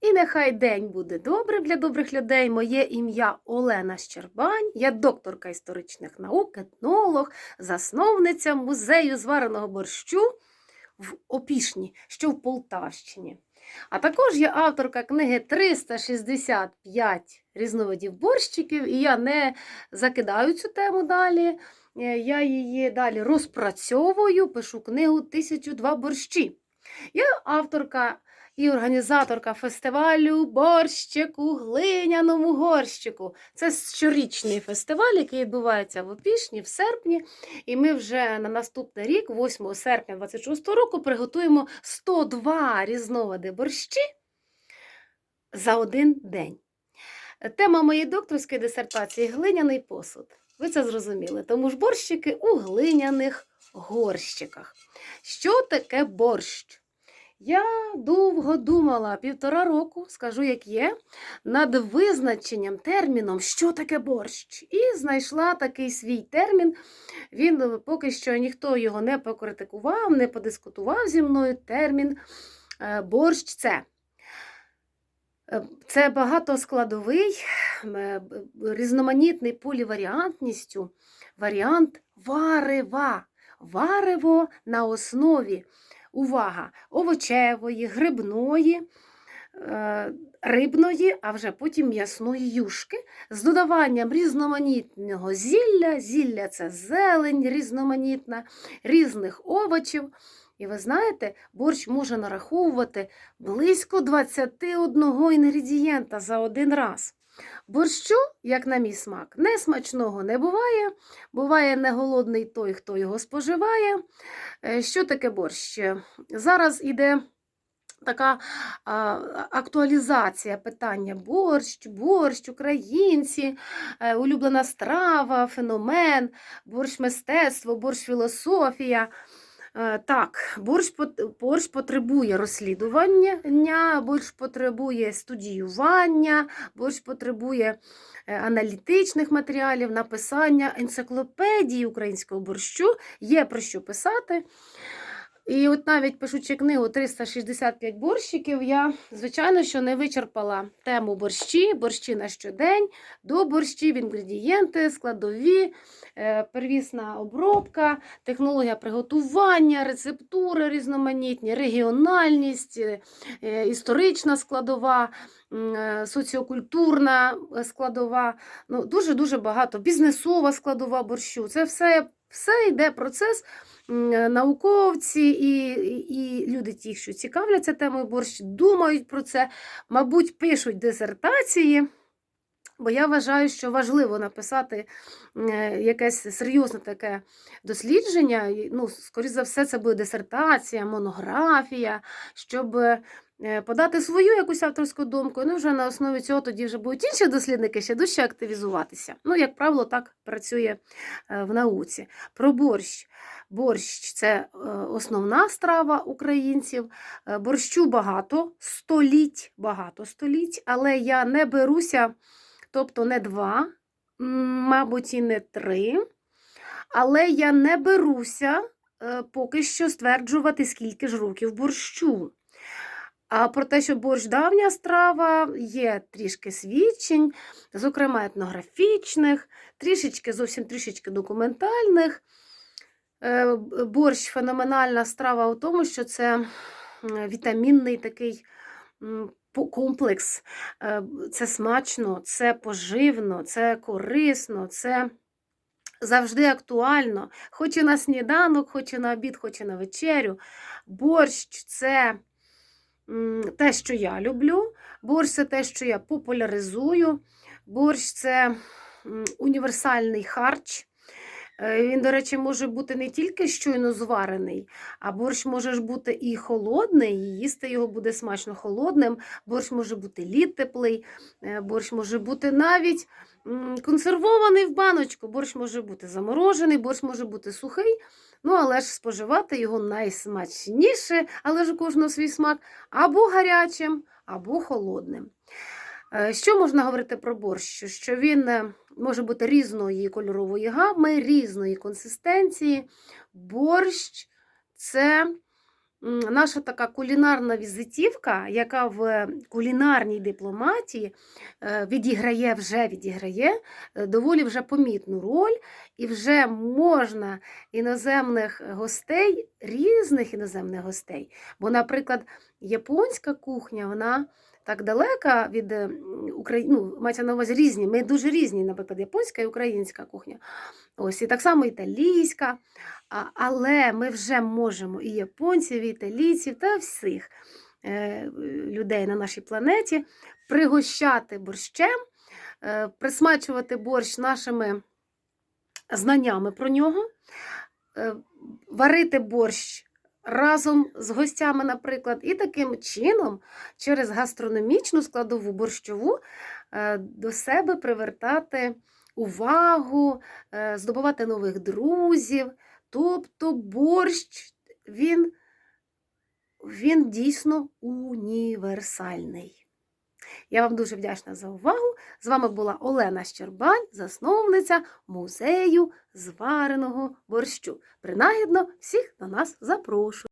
І нехай день буде добрим для добрих людей. Моє ім'я Олена Щербань, я докторка історичних наук, етнолог, засновниця музею звареного борщу в Опішні, що в Полтавщині. А також я авторка книги 365 різновидів борщиків, і я не закидаю цю тему далі. Е, Я її далі розпрацьовую, пишу книгу 1002 борщі. Я авторка і організаторка фестивалю борщику, глиняному горщику. Це щорічний фестиваль, який відбувається в Опішні в серпні. І ми вже на наступний рік, 8 серпня 26 року, приготуємо 102 різновиди борщі за один день. Тема моєї докторської дисертації глиняний посуд. Ви це зрозуміли, тому ж борщики у глиняних горщиках. Що таке борщ? Я довго думала, півтора року, скажу, як є, над визначенням терміном, що таке борщ. І знайшла такий свій термін. Він е, поки що ніхто його не покритикував, не подискутував зі мною. Термін е, борщ це. Е, Це багатоскладовий, різноманітний поліваріантністю варіант варева. Варево на основі, увага, овочевої, грибної, е, рибної, а вже потім м'ясної юшки з додаванням різноманітного зілля. Зілля це зелень різноманітна, різних овочів. І ви знаєте, борщ може нараховувати близько 21 інгредієнта за один раз. Борщу, як на мій смак, не смачного не буває. Буває не голодний той, хто його споживає. Е, Що таке борщ? Зараз іде така а, актуалізація питання борщ, борщ, українці, е, улюблена страва, феномен, борщ мистецтво, борщ філософія. Е, Так, борщ, борщ потребує розслідування, борщ потребує студіювання, борщ потребує е, аналітичних матеріалів, написання енциклопедії українського борщу, є про що писати. І от навіть пишучи книгу 365 борщиків, я, звичайно, що не вичерпала тему борщі, борщі на щодень, до борщів, інгредієнти, складові, е, первісна обробка, технологія приготування, рецептури різноманітні, регіональність, е, історична складова, е, соціокультурна складова, ну, дуже-дуже багато, бізнесова складова борщу. Це все, все йде процес. Науковці і, і і люди, ті, що цікавляться темою борщ, думають про це, мабуть, пишуть дисертації. Бо я вважаю, що важливо написати е, якесь серйозне таке дослідження. Ну, скоріш за все, це буде дисертація, монографія, щоб е, подати свою якусь авторську думку. Ну, вже на основі цього тоді вже будуть інші дослідники ще дужче активізуватися. Ну, як правило, так працює е, в науці. Про борщ. Борщ це е, основна страва українців. Е, Борщу багато століть, багато століть, але я не беруся, тобто не два, мабуть, і не три. Але я не беруся е, поки що стверджувати, скільки ж років борщу. А про те, що борщ давня страва, є трішки свідчень, зокрема етнографічних, трішечки, зовсім трішечки документальних. Е, Борщ феноменальна страва у тому, що це вітамінний такий комплекс. Е, Це смачно, це поживно, це корисно, це завжди актуально. Хоч і на сніданок, хоч і на обід, хоч і на вечерю. Борщ це те, що я люблю. Борщ це те, що я популяризую. Борщ це універсальний харч. Е, Він, до речі, може бути не тільки щойно зварений, а борщ може бути і холодний, і їсти його буде смачно холодним. Борщ може бути лід теплий, е, борщ може бути навіть консервований в баночку, борщ може бути заморожений, борщ може бути сухий. Ну, але ж споживати його найсмачніше, але ж у кожного свій смак, або гарячим, або холодним. Е, Що можна говорити про борщ? Що він е, може бути різної кольорової гами, різної консистенції. Борщ це наша така кулінарна візитівка, яка в кулінарній дипломатії е, відіграє, вже відіграє доволі вже помітну роль, і вже можна іноземних гостей, різних іноземних гостей. Бо, наприклад, японська кухня, вона так далека від України, ну, мається на увазі різні. Ми дуже різні, наприклад, японська і українська кухня. Ось, і так само італійська. Але ми вже можемо і японців, і італійців та всіх е, людей на нашій планеті пригощати борщем, е, присмачувати борщ нашими знаннями про нього, е, варити борщ разом з гостями, наприклад, і таким чином через гастрономічну складову борщову е, до себе привертати увагу, е, здобувати нових друзів. Тобто борщ він, він дійсно універсальний. Я вам дуже вдячна за увагу. З вами була Олена Щербань, засновниця музею звареного борщу. Принагідно всіх на нас запрошую.